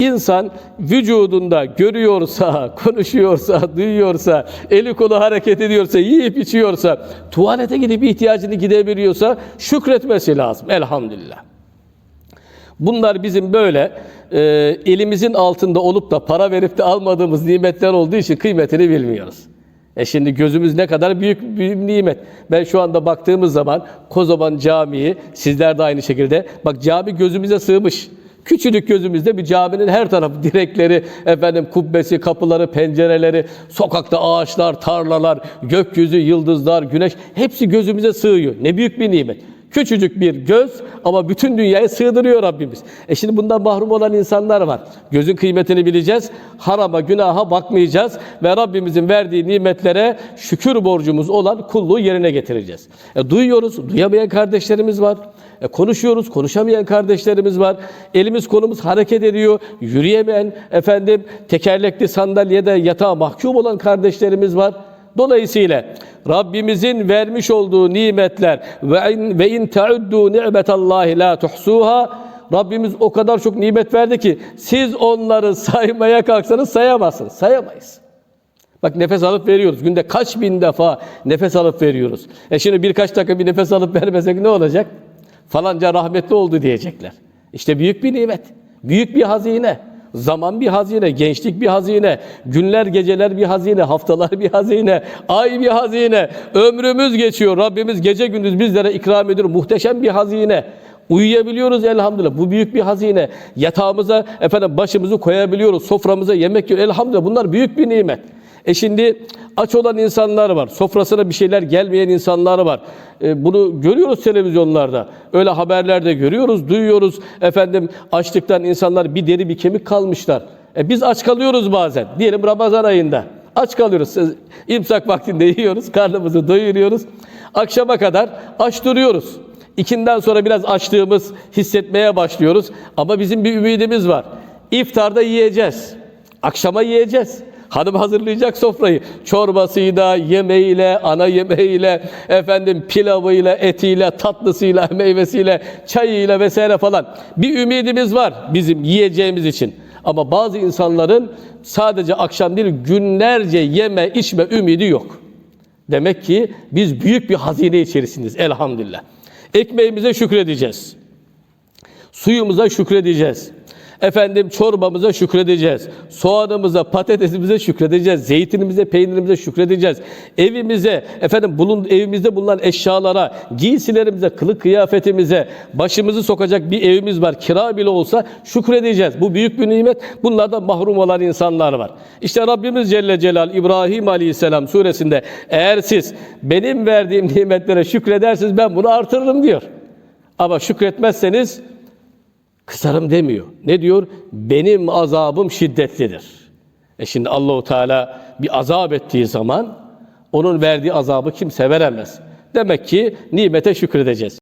İnsan vücudunda görüyorsa, konuşuyorsa, duyuyorsa, eli kolu hareket ediyorsa, yiyip içiyorsa, tuvalete gidip ihtiyacını gidebiliyorsa şükretmesi lazım. Elhamdülillah. Bunlar bizim böyle e, elimizin altında olup da para verip de almadığımız nimetler olduğu için kıymetini bilmiyoruz. E şimdi gözümüz ne kadar büyük bir nimet. Ben şu anda baktığımız zaman Kozoban Camii, sizler de aynı şekilde, bak cami gözümüze sığmış. Küçücük gözümüzde bir caminin her tarafı direkleri, efendim kubbesi, kapıları, pencereleri, sokakta ağaçlar, tarlalar, gökyüzü, yıldızlar, güneş hepsi gözümüze sığıyor. Ne büyük bir nimet. Küçücük bir göz ama bütün dünyayı sığdırıyor Rabbimiz. E şimdi bundan mahrum olan insanlar var. Gözün kıymetini bileceğiz. Harama, günaha bakmayacağız ve Rabbimizin verdiği nimetlere şükür borcumuz olan kulluğu yerine getireceğiz. E, duyuyoruz, duyamayan kardeşlerimiz var. E, konuşuyoruz, konuşamayan kardeşlerimiz var. Elimiz kolumuz hareket ediyor. Yürüyemeyen, efendim tekerlekli sandalyede yatağa mahkum olan kardeşlerimiz var. Dolayısıyla Rabbimizin vermiş olduğu nimetler ve in, ve in tauddu ni'metallahi la tuhsuha Rabbimiz o kadar çok nimet verdi ki siz onları saymaya kalksanız sayamazsınız. Sayamayız. Bak nefes alıp veriyoruz. Günde kaç bin defa nefes alıp veriyoruz. E şimdi birkaç dakika bir nefes alıp vermesek ne olacak? Falanca rahmetli oldu diyecekler. İşte büyük bir nimet. Büyük bir hazine. Zaman bir hazine, gençlik bir hazine, günler geceler bir hazine, haftalar bir hazine, ay bir hazine. Ömrümüz geçiyor. Rabbimiz gece gündüz bizlere ikram ediyor. Muhteşem bir hazine. Uyuyabiliyoruz elhamdülillah. Bu büyük bir hazine. Yatağımıza efendim başımızı koyabiliyoruz. Soframıza yemek yiyor. Elhamdülillah bunlar büyük bir nimet. E şimdi aç olan insanlar var. Sofrasına bir şeyler gelmeyen insanlar var. E, bunu görüyoruz televizyonlarda. Öyle haberlerde görüyoruz, duyuyoruz. Efendim açlıktan insanlar bir deri bir kemik kalmışlar. E, biz aç kalıyoruz bazen. Diyelim Ramazan ayında. Aç kalıyoruz. İmsak vaktinde yiyoruz, karnımızı doyuruyoruz. Akşama kadar aç duruyoruz. İkinden sonra biraz açlığımız hissetmeye başlıyoruz. Ama bizim bir ümidimiz var. İftarda yiyeceğiz. Akşama yiyeceğiz. Hanım hazırlayacak sofrayı. Çorbasıyla, yemeğiyle, ana yemeğiyle, efendim pilavıyla, etiyle, tatlısıyla, meyvesiyle, çayıyla vesaire falan. Bir ümidimiz var bizim yiyeceğimiz için. Ama bazı insanların sadece akşam değil günlerce yeme içme ümidi yok. Demek ki biz büyük bir hazine içerisindeyiz elhamdülillah. Ekmeğimize şükredeceğiz. Suyumuza şükredeceğiz. Efendim çorbamıza şükredeceğiz. Soğanımıza, patatesimize şükredeceğiz. Zeytinimize, peynirimize şükredeceğiz. Evimize, efendim bulun, evimizde bulunan eşyalara, giysilerimize, kılık kıyafetimize, başımızı sokacak bir evimiz var. Kira bile olsa şükredeceğiz. Bu büyük bir nimet. Bunlardan mahrum olan insanlar var. İşte Rabbimiz Celle Celal İbrahim Aleyhisselam suresinde eğer siz benim verdiğim nimetlere şükredersiniz ben bunu artırırım diyor. Ama şükretmezseniz kısarım demiyor. Ne diyor? Benim azabım şiddetlidir. E şimdi Allahu Teala bir azap ettiği zaman onun verdiği azabı kimse veremez. Demek ki nimete şükredeceğiz.